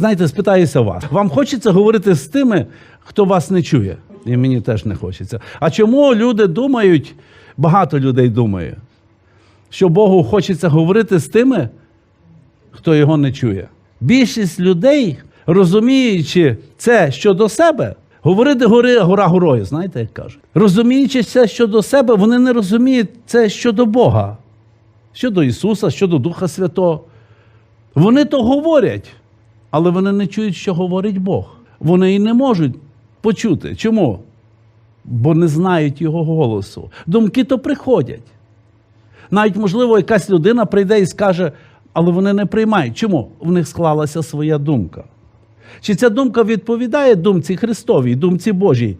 Знаєте, спитаюся вас. Вам хочеться говорити з тими, хто вас не чує? І мені теж не хочеться. А чому люди думають, багато людей думає, що Богу хочеться говорити з тими, хто його не чує? Більшість людей, розуміючи це щодо себе, говорити гори, гора горою, знаєте, як кажуть. Розуміючи це щодо себе, вони не розуміють це щодо Бога, щодо Ісуса, щодо Духа Святого. Вони то говорять, але вони не чують, що говорить Бог. Вони і не можуть почути. Чому? Бо не знають Його голосу. Думки то приходять. Навіть, можливо, якась людина прийде і скаже, але вони не приймають. Чому? В них склалася своя думка. Чи ця думка відповідає думці Христовій, думці Божій?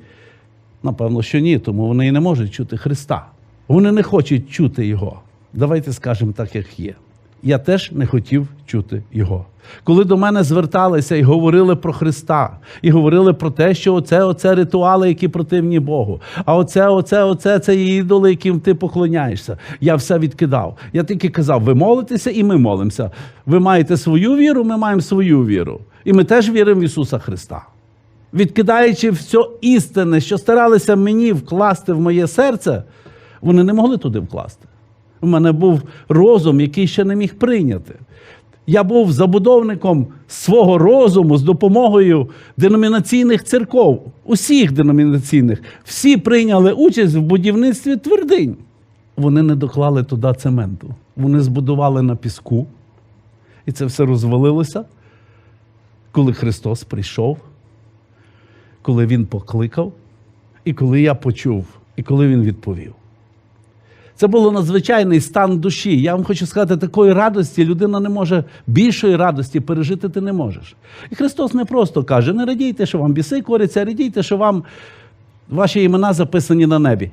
Напевно, що ні, тому вони і не можуть чути Христа. Вони не хочуть чути Його. Давайте скажемо так, як є. Я теж не хотів чути Його. Коли до мене зверталися і говорили про Христа, і говорили про те, що оце, оце ритуали, які противні Богу, а оце, оце, оце, це ідоли, яким ти поклоняєшся. Я все відкидав. Я тільки казав: ви молитеся, і ми молимося. Ви маєте свою віру, ми маємо свою віру. І ми теж віримо в Ісуса Христа відкидаючи все істинне, що старалися мені вкласти в моє серце, вони не могли туди вкласти. У мене був розум, який ще не міг прийняти. Я був забудовником свого розуму з допомогою деномінаційних церков, усіх деномінаційних. Всі прийняли участь в будівництві твердинь. Вони не доклали туди цементу. Вони збудували на піску, і це все розвалилося, коли Христос прийшов коли він покликав, і коли я почув, і коли він відповів. Це було надзвичайний стан душі. Я вам хочу сказати, такої радості людина не може, більшої радості пережити ти не можеш. І Христос не просто каже: не радійте, що вам біси коряться, а радійте, що вам ваші імена записані на небі.